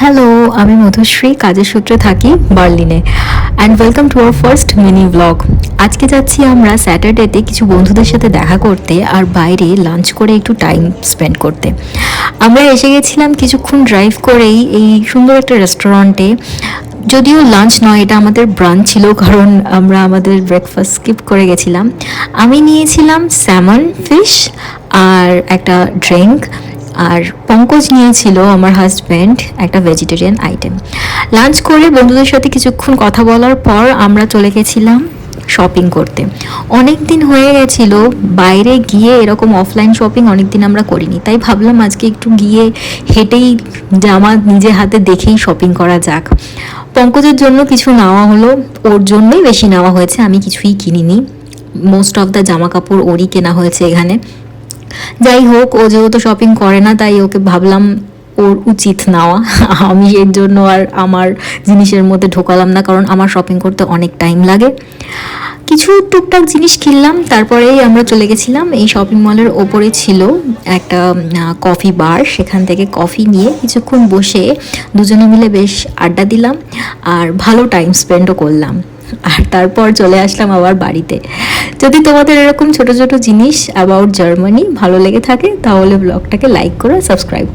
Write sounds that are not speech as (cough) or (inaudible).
Hello আমি মধুশ্রী, কাজের সূত্রে থাকি বার্লিনে। And welcome to our first mini blog আজকে যাচ্ছি আমরা স্যাটারডেতে কিছু বন্ধুদের সাথে দেখা করতে আর বাইরে লাঞ্চ করে একটু টাইম স্পেন্ড করতে। আমরা এসে গেছিলাম কিছুক্ষণ ড্রাইভ করেই এই সুন্দর একটা রেস্টুরেন্টে। যদিও লাঞ্চ নয়, এটা আমাদের ব্রাঞ্চ ছিল, কারণ আমরা আমাদের ব্রেকফাস্ট স্কিপ করে গেছিলাম। আমি নিয়েছিলাম স্যামন ফিশ আর একটা ড্রিঙ্ক আর পঙ্কজ নিয়েছিল আমার হাজব্যান্ড একটা ভেজিটেরিয়ান আইটেম লাঞ্চ করে বন্ধুদের সাথে কিছুক্ষণ কথা বলার পর আমরা চলে গেছিলাম শপিং করতে। অনেক দিন হয়ে গেছিল, বাইরে গিয়ে এরকম অফলাইন শপিং অনেক দিন আমরা করিনি। তাই ভাবলাম আজকে একটু গিয়ে হেঁটেই জামা নিজে হাতে দেখেই শপিং করা যাক। পঙ্কজের জন্য কিছু নেওয়া হলো, ওর জন্যই বেশি নেওয়া হয়েছে, আমি কিছুই কিনিনি। মোস্ট অফ দ্য জামা কাপড় ওরই কেনা হয়েছে এখানে। যাই হোক, ও যেহেতু শপিং করে না, তাই ওকে ভাবলাম ওর উচিত নেওয়া। (laughs) আমি এর জন্য আর আমার জিনিসের মধ্যে ঢোকালাম না, কারণ আমার শপিং করতে অনেক টাইম লাগে। কিছু টুকটাক জিনিস কিনলাম, তারপরেই আমরা চলে গেছিলাম। এই শপিং মলের ওপরে ছিল একটা কফি বার সেখান থেকে কফি নিয়ে কিছুক্ষণ বসে দুজনে মিলে বেশ আড্ডা দিলাম আর ভালো টাইম স্পেন্ডও করলাম। আর তারপর চলে আসলাম আবার বাড়িতে। যদি তোমাদের এরকম ছোট ছোট জিনিস অ্যাবাউট জার্মানি ভালো লেগে থাকে, তাহলে ব্লগটাকে লাইক করে সাবস্ক্রাইব করো।